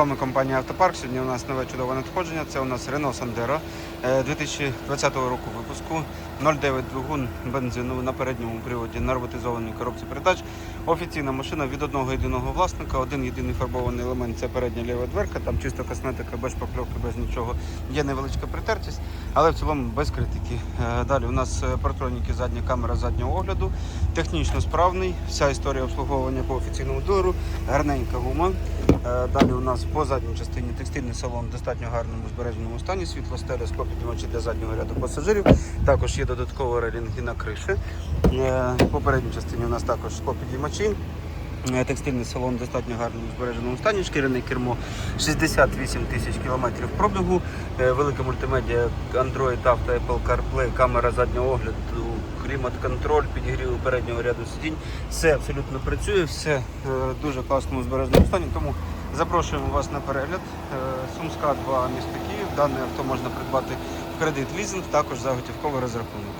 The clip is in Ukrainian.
вами компанія Автопарк. Сьогодні у нас нове чудове надходження. Це у нас Renault Sandero е, 2020 року випуску. 0,9 двигун бензину на передньому приводі на роботизованій коробці передач. Офіційна машина від одного єдиного власника. Один єдиний фарбований елемент це передня ліва дверка. Там чисто косметика, без покльовки, без нічого. Є невеличка притертість, але в цілому без критики. Е, Далі у нас е, партроніки, задня камера заднього огляду. Технічно справний. Вся історія обслуговування по офіційному дору. Гарненька гума. Е, Далі у нас по задній частині текстильний салон в достатньо гарному збереженому стані. Світло стеля, склопіднімачі для заднього ряду пасажирів. Також є додаткові релінги на криші. В попередній частині у нас також склопідіймачі. Е, Текстильний салон в достатньо гарному збереженому стані, шкіряне кермо 68 тисяч кілометрів пробігу, Е, велика мультимедіа Android Auto, Apple CarPlay, камера заднього огляду, клімат-контроль, підігрів переднього ряду сидінь. Все абсолютно працює, все е, в дуже класному збереженому стані. Тому запрошуємо вас на перегляд. Е, Сумська 2 місто Київ. Дане авто можна придбати в кредит лізинг, також за готівковий розрахунок.